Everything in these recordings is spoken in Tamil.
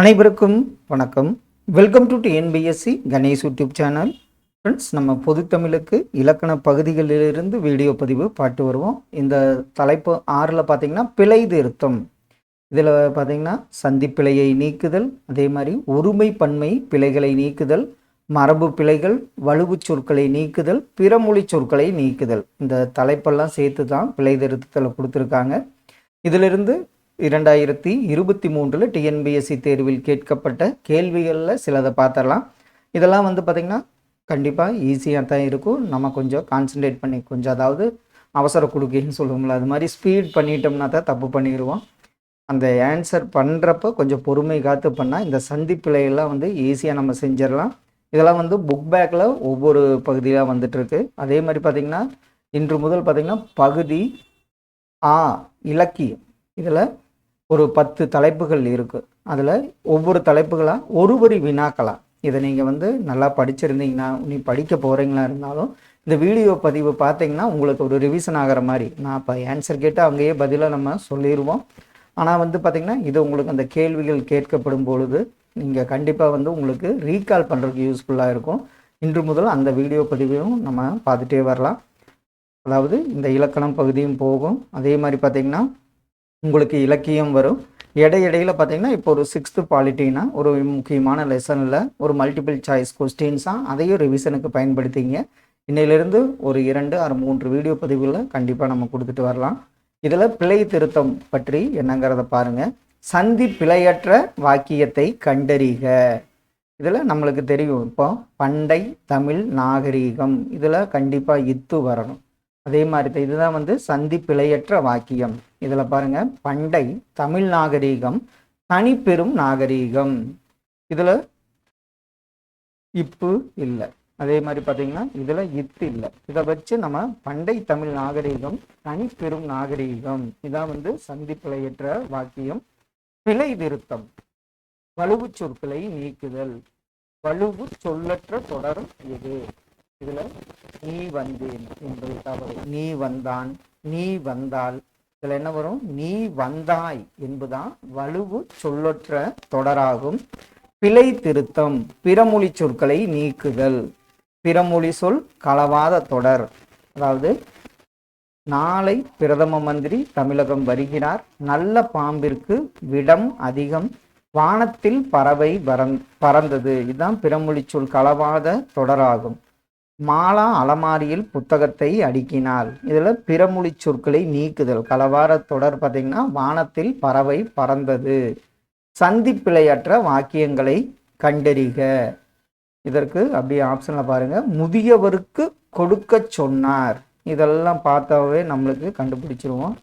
அனைவருக்கும் வணக்கம். Welcome to TNPSC Ganesh YouTube channel. Friends நம்ம பொதுத்தமிழுக்கு இலக்கண பகுதிகளிலிருந்து வீடியோ பதிவு பாட்டு வருவோம். இந்த தலைப்பு ஆறில் பார்த்தீங்கன்னா பிழை திருத்தம். இதில் பார்த்தீங்கன்னா சந்திப்பிழையை நீக்குதல் அதே மாதிரி ஒருமை பன்மை பிழைகளை நீக்குதல் மரபு பிழைகள் வலுவுச் சொற்களை நீக்குதல் பிறமொழி சொற்களை நீக்குதல். இந்த தலைப்பெல்லாம் சேர்த்து தான் பிழை திருத்தத்தில் கொடுத்துருக்காங்க. இதிலிருந்து இரண்டாயிரத்தி இருபத்தி மூன்றில் டிஎன்பிஎஸ்சி தேர்வில் கேட்கப்பட்ட கேள்விகளில் சிலதை பார்த்துடலாம். இதெல்லாம் வந்து பார்த்திங்கன்னா கண்டிப்பாக ஈஸியாக தான் இருக்கும். நம்ம கொஞ்சம் கான்சென்ட்ரேட் பண்ணி கொஞ்சம் அதாவது அவசர கொடுக்கின்னு சொல்லுவோம்ல அது மாதிரி ஸ்பீட் பண்ணிட்டோம்னா தான் தப்பு பண்ணிடுவோம். அந்த ஆன்சர் பண்ணுறப்ப கொஞ்சம் பொறுமை காத்து பண்ணால் இந்த சந்திப்பிலையெல்லாம் வந்து ஈஸியாக நம்ம செஞ்சிடலாம். இதெல்லாம் வந்து புக் பேக்கில் ஒவ்வொரு பகுதியாக வந்துட்டுருக்கு. அதே மாதிரி பார்த்திங்கன்னா இன்று முதல் பார்த்திங்கன்னா பகுதி ஆ இலக்கியம். இதில் ஒரு பத்து தலைப்புகள் இருக்குது அதில் ஒவ்வொரு தலைப்புகளாக ஒரு வரி வினாக்கலாம் இதை நீங்கள் வந்து நல்லா படிச்சிருந்தீங்கன்னா நீ படிக்க போகிறீங்களா இருந்தாலும் இந்த வீடியோ பதிவு பார்த்தீங்கன்னா உங்களுக்கு ஒரு ரிவிஷன் ஆகிற மாதிரி. நான் இப்போ ஆன்சர் கேட்டு அங்கேயே பதிலாக நம்ம சொல்லிடுவோம் ஆனால் வந்து பார்த்திங்கன்னா இது உங்களுக்கு அந்த கேள்விகள் கேட்கப்படும் பொழுது நீங்கள் கண்டிப்பாக வந்து உங்களுக்கு ரீகால் பண்ணுறதுக்கு யூஸ்ஃபுல்லாக இருக்கும். இன்று முதல் அந்த வீடியோ பதிவையும் நம்ம பார்த்துட்டே வரலாம். அதாவது இந்த இலக்கணம் பகுதியும் போகும். அதே மாதிரி பார்த்திங்கன்னா உங்களுக்கு இலக்கியம் வரும். இடையிடையில் பார்த்தீங்கன்னா இப்போ ஒரு சிக்ஸ்த்து பாலிட்டினா ஒரு முக்கியமான லெசனில் ஒரு மல்டிபிள் சாய்ஸ் கொஸ்டின்ஸாக அதையும் ரிவிஷனுக்கு பயன்படுத்திங்க. இன்னையிலிருந்து ஒரு இரண்டு ஆறு மூன்று வீடியோ பதிவுகளை கண்டிப்பாக நம்ம கொடுத்துட்டு வரலாம். இதில் பிழை திருத்தம் பற்றி என்னங்கிறத பாருங்கள் சந்தி பிழையற்ற வாக்கியத்தை கண்டறிக. இதில் நம்மளுக்கு தெரியும். இப்போ பண்டை தமிழ் நாகரீகம் இதில் கண்டிப்பாக இத்து வரணும். அதே மாதிரி தான் இதுதான் வந்து சந்தி பிழையற்ற வாக்கியம். இதில் பாருங்க பண்டை தமிழ் நாகரீகம் தனிப்பெரும் நாகரீகம். இதில் இப்பு இல்லை. அதே மாதிரி பார்த்தீங்கன்னா இதில் இத்து இல்லை. இதை வச்சு நம்ம பண்டை தமிழ் நாகரீகம் தனிப்பெரும் நாகரீகம். இதான் வந்து சந்தி வாக்கியம். பிழை திருத்தம். வலுவு சொற்களை நீக்குதல். வலுவு சொல்லற்ற தொடர் எது? இதுல நீ வந்தேன் என்பது தவறு. நீ வந்தான் நீ வந்தால் இதில் என்ன வரும்? நீ வந்தாய் என்பதுதான் வலுவு சொல்லொற்ற தொடராகும். பிழை திருத்தம் பிறமொழி சொற்களை நீக்குதல். பிறமொழி சொல் களவாத தொடர். அதாவது நாளை பிரதம மந்திரி தமிழகம் வருகிறார். நல்ல பாம்பிற்கு விடம் அதிகம். வானத்தில் பறவை பறந் பறந்தது. இதுதான் பிறமொழி சொல் களவாத தொடராகும். மாலா அலமாரியில் புத்தகத்தை அடுக்கினாள். இதில் பிறமொழி சொற்களை நீக்குதல். கலவார தொடர் பார்த்திங்கன்னா வானத்தில் பறவை பறந்தது. சந்திப்பிழையற்ற வாக்கியங்களை கண்டறிக. இதற்கு அப்படியே ஆப்ஷனில் பாருங்கள் முதியவருக்கு கொடுக்க சொன்னார். இதெல்லாம் பார்த்தாவே நம்மளுக்கு கண்டுபிடிச்சிருவோம்.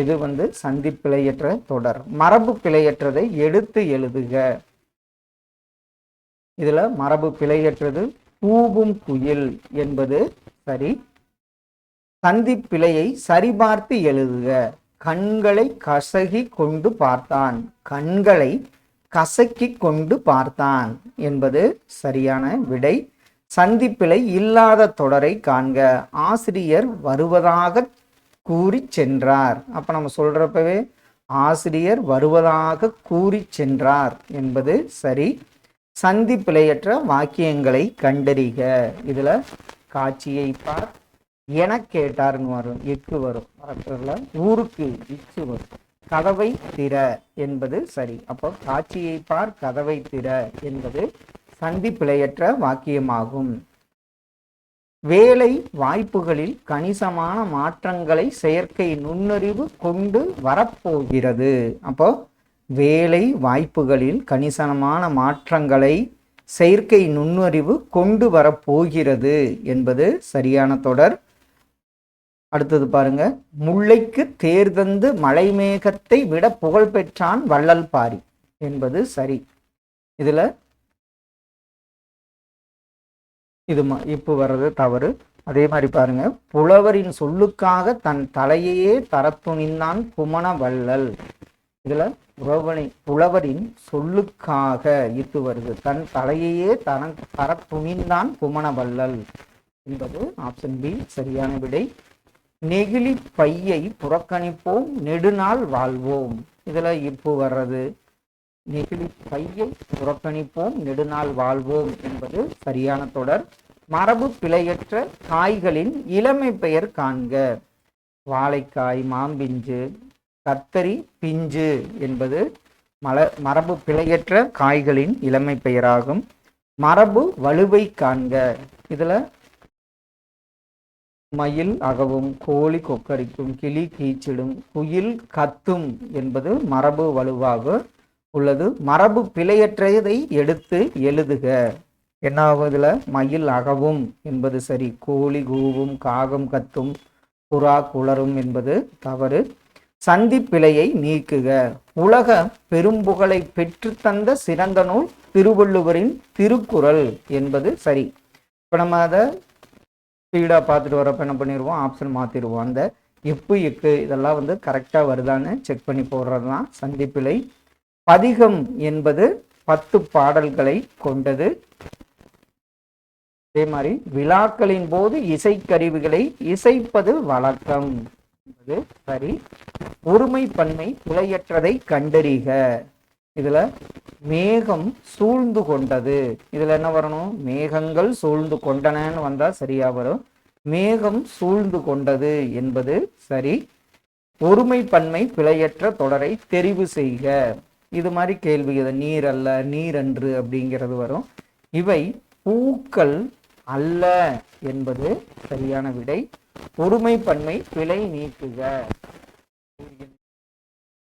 எது வந்து சந்திப்பிழையற்ற தொடர்? மரபு பிழையற்றதை எடுத்து எழுதுக. இதில் மரபு பிழையற்றது பூவும் குயில் என்பது சரி. சந்தி பிழையை சரிபார்த்து எழுதுக. கண்களை கசகி கொண்டு பார்த்தான். கண்களை கசக்கி கொண்டு பார்த்தான் என்பது சரியான விடை. சந்திப்பிழை இல்லாத தொடரை காண்க. ஆசிரியர் வருவதாக கூறி சென்றார். அப்ப நம்ம சொல்றப்பவே ஆசிரியர் வருவதாக கூறி சென்றார் என்பது சரி. சந்தி பிழையற்ற வாக்கியங்களை கண்டறிக. இதில் காட்சியை பார். என கேட்டார்னு வரும் எக்கு வரும். வரத்துல ஊருக்கு இச்சு வரும். கதவை திற என்பது சரி. அப்போ காட்சியை பார் கதவை திற என்பது சந்தி பிழையற்ற வாக்கியமாகும். வேலை வாய்ப்புகளில் கணிசமான மாற்றங்களை செயற்கை நுண்ணறிவு கொண்டு வரப்போகிறது. அப்போ வேலை வாய்ப்புகளில் கணிசமான மாற்றங்களை செயற்கை நுண்ணறிவு கொண்டு வரப்போகிறது என்பது சரியான தொடர். அடுத்தது பாருங்க. முல்லைக்கு தேர்தந்து மலைமேகத்தை விட புகழ் பெற்றான் வள்ளல் பாரி என்பது சரி. இதுல இது ம- இப்போ வர்றது தவறு. அதே மாதிரி பாருங்க. புலவரின் சொல்லுக்காக தன் தலையையே தரத்துணிந்தான் குமண வள்ளல். இதுல புறவனை புலவரின் சொல்லுக்காக இது வருது. தன் தலையையே தன தரத்துணிந்தான் குமண வள்ளல் என்பது ஆப்ஷன் பி சரியான விடை. நெகிழி பையை புறக்கணிப்போம் நெடுநாள் வாழ்வோம். இதுல இப்பு வர்றது. நெகிழி பையை புறக்கணிப்போம் நெடுநாள் வாழ்வோம் என்பது சரியான தொடர். மரபு பிழையற்ற காய்களின் இளமை பெயர் காண்க. வாழைக்காய் மாம்பிஞ்சு கத்தரி பிஞ்சு என்பது மல மரபு பிழையற்ற காய்களின் இளமை பெயராகும். மரபு வலுவை காண்க. இதில் மயில் அகவும் கோழி கொக்கரிக்கும் கிளி கீச்சிடும் குயில் கத்தும் என்பது மரபு வலுவாக உள்ளது. மரபு பிழையற்றதை எடுத்து எழுதுக. என்ன ஆகும் மயில் அகவும் என்பது சரி. கோழி கூவும் காகம் கத்தும் புறா குளரும் என்பது தவறு. சந்திப்பிழையை நீக்குக. உலக பெரும்புகழை பெற்று தந்த சிறந்த நூல் திருவள்ளுவரின் திருக்குறள் என்பது சரி. இப்போ நம்ம அதை ஸ்பீடாக பார்த்துட்டு வரப்போ என்ன பண்ணிடுவோம் ஆப்ஷன் மாற்றிடுவோம் அந்த எப்பு எக்கு இதெல்லாம் வந்து கரெக்டாக வருதான்னு செக் பண்ணி போடுறது தான் சந்திப்பிழை. பதிகம் என்பது பத்து பாடல்களை கொண்டது. அதே மாதிரி விழாக்களின் போது இசைக்கருவிகளை இசைப்பது வழக்கம். என்பது சரி. ஒருமை பன்மை பிழையற்றதை கண்டறிக. இதுல மேகம் சூழ்ந்து கொண்டது. இதுல என்ன வரணும்? மேகங்கள் சூழ்ந்து கொண்டனன்னு வந்தா சரியா வரும். மேகம் சூழ்ந்து கொண்டது என்பது சரி. ஒருமை பன்மை பிழையற்ற தொடரை தெரிவு செய்க. இது மாதிரி கேள்வி. இது நீர் அல்ல நீரன்று அப்படிங்கிறது வரும். இவை பூக்கள் அல்ல என்பது சரியான விடை. ஒருமை பன்மை பிழை நீக்குக.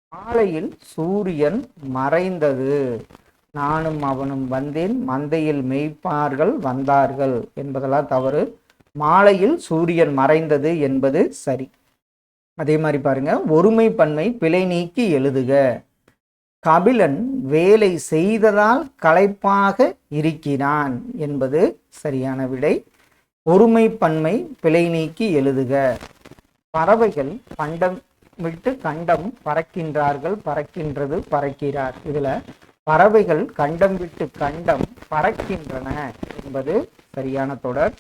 மாலையில் சூரியன் மறைந்தது. நானும் அவனும் வந்தேன். மந்தையில் மெய்ப்பார்கள் வந்தார்கள். என்பதெல்லாம் தவறு. மாலையில் சூரியன் மறைந்தது என்பது சரி. அதே மாதிரி பாருங்க. ஒருமை பன்மை பிழை நீக்கி எழுதுக. கபிலன் வேலை செய்ததால் களைப்பாக இருக்கிறான் என்பது சரியான விடை. ஒருமை பன்மை பிழை நீக்கி எழுதுக. பறவைகள் பண்டம் விட்டு கண்டம் பறக்கின்றார்கள் பறக்கின்றது பறக்கிறார். இதுல பறவைகள் கண்டம் விட்டு கண்டம் பறக்கின்றன என்பது சரியான தொடர்.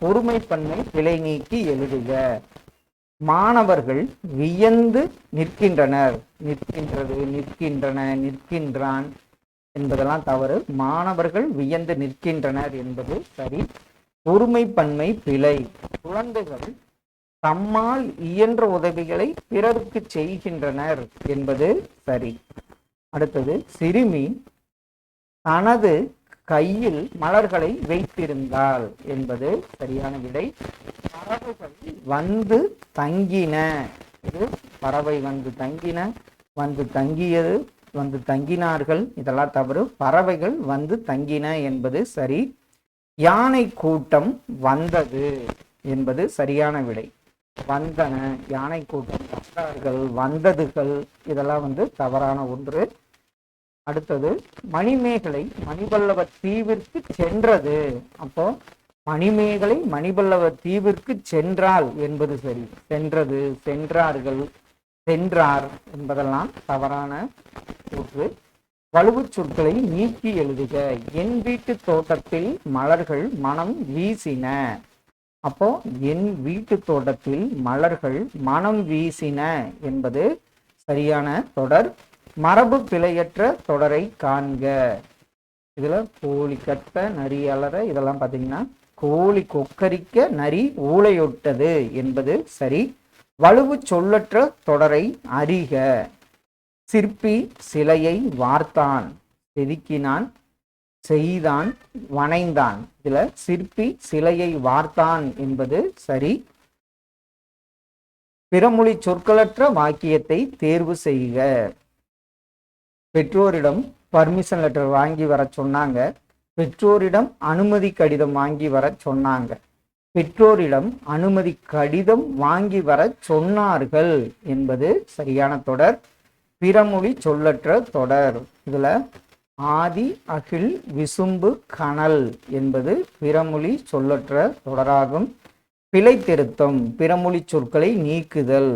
ஒருமை பன்மை பிழை நீக்கி எழுதுக. மாணவர்கள் வியந்து நிற்கின்றனர். நிற்கின்றது நிற்கின்றன நிற்கின்றான் என்பதெல்லாம் தவறு. மாணவர்கள் வியந்து நிற்கின்றனர் என்பது சரி. ஒருமைப்பன்மை பிழை. குழந்தைகள் தம்மால் இயன்ற உதவிகளை பிறருக்கு செய்கின்றனர் என்பது சரி. அடுத்தது சிறுமி தனது கையில் மலர்களை வைத்திருந்தாள் என்பது சரியான விடை. பறவைகள் வந்து தங்கின. இது பறவை வந்து தங்கின வந்து தங்கியது வந்து தங்கினார்கள். இதெல்லாம் தவறு. பறவைகள் வந்து தங்கின என்பது சரி. யானை கூட்டம் வந்தது என்பது சரியான விடை. வந்தன யானை கூட்டம் வந்தார்கள் வந்ததுகள் இதெல்லாம் வந்து தவறான ஒன்று. அடுத்தது மணிமேகலை மணிபல்லவ தீவிற்கு சென்றது. அப்போ மணிமேகலை மணிபல்லவ தீவிற்கு சென்றாள் என்பது சரி. சென்றது சென்றார்கள் சென்றார் என்பதெல்லாம் தவறான ஒன்று. வலுவுச் சொற்களை நீக்கி எழுதுக. என் வீட்டு தோட்டத்தில் மலர்கள் மனம் வீசின. அப்போ என் வீட்டு தோட்டத்தில் மலர்கள் மனம் வீசின என்பது சரியான தொடர். மரபு பிழையற்ற தொடரை காண்க. இதில் கோழி கத்த நரி அலற இதெல்லாம் பார்த்தீங்கன்னா கோழி கொக்கரிக்க நரி ஊளையொட்டது என்பது சரி. வலுவு சொல்லற்ற தொடரை அறிக. சிற்பி சிலையை வார்த்தான் செதுக்கினான் செய்தான் வனைந்தான் இதுல சிற்பி சிலையை வார்த்தான் என்பது சரி. பிறமொழி சொற்களற்ற வாக்கியத்தை தேர்வு செய்க. பெற்றோரிடம் பர்மிஷன் லெட்டர் வாங்கி வர சொன்னாங்க. பெற்றோரிடம் அனுமதி கடிதம் வாங்கி வர சொன்னாங்க. பெற்றோரிடம் அனுமதி கடிதம் வாங்கி வர சொன்னார்கள் என்பது சரியான தொடர். பிறமொழி சொல்லற்ற தொடர். இதில் ஆதி அகில் விசும்பு கனல் என்பது பிறமொழி சொல்லற்ற தொடராகும். பிழை திருத்தம் பிறமொழி சொற்களை நீக்குதல்.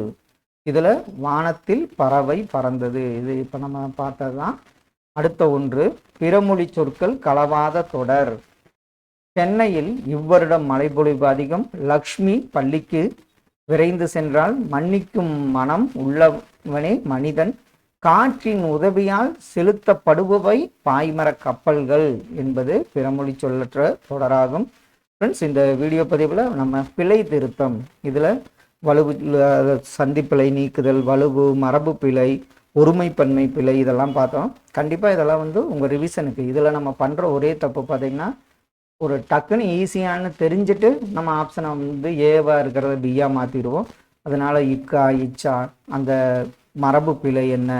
இதில் வானத்தில் பறவை பறந்தது. இது இப்போ நம்ம பார்த்ததுதான். அடுத்த ஒன்று பிறமொழி சொற்கள் கலவாத தொடர். சென்னையில் இவ்வருடம் மழைப்பொழிவு அதிகம். லக்ஷ்மி பள்ளிக்கு விரைந்து சென்றால் மன்னிக்கும் மனம் உள்ளவனே மனிதன். காற்றின் உதவியால் செலுத்தப்படுபவை பாய்மரக் கப்பல்கள் என்பது பிறமொழி சொல்லற்ற தொடராகும். ஃப்ரெண்ட்ஸ் இந்த வீடியோ பதிவில் நம்ம பிழை திருத்தம் இதில் வலுவு சந்திப்பிழை நீக்குதல் வலுவு மரபு பிழை ஒருமைப்பன்மை பிழை இதெல்லாம் பார்த்தோம். கண்டிப்பாக இதெல்லாம் வந்து உங்கள் ரிவிஷனுக்கு இதில் நம்ம பண்ணுற ஒரே தப்பு பார்த்தீங்கன்னா ஒரு டக்குன்னு ஈஸியான்னு தெரிஞ்சுட்டு நம்ம ஆப்ஷனை வந்து ஏவா இருக்கிறத பியாக மாற்றிடுவோம் அதனால் இக்கா இச்சா அந்த மரபு பிழை என்ன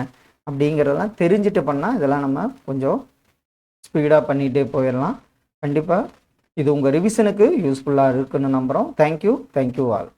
அப்படிங்கிறதெல்லாம் தெரிஞ்சுட்டு பண்ணால் இதெல்லாம் நம்ம கொஞ்சம் ஸ்பீடாக பண்ணிகிட்டே போயிடலாம். கண்டிப்பாக இது உங்கள் ரிவிஷனுக்கு யூஸ்ஃபுல்லாக இருக்குன்னு நம்புகிறோம் தேங்க்யூ தேங்க்யூ ஆல்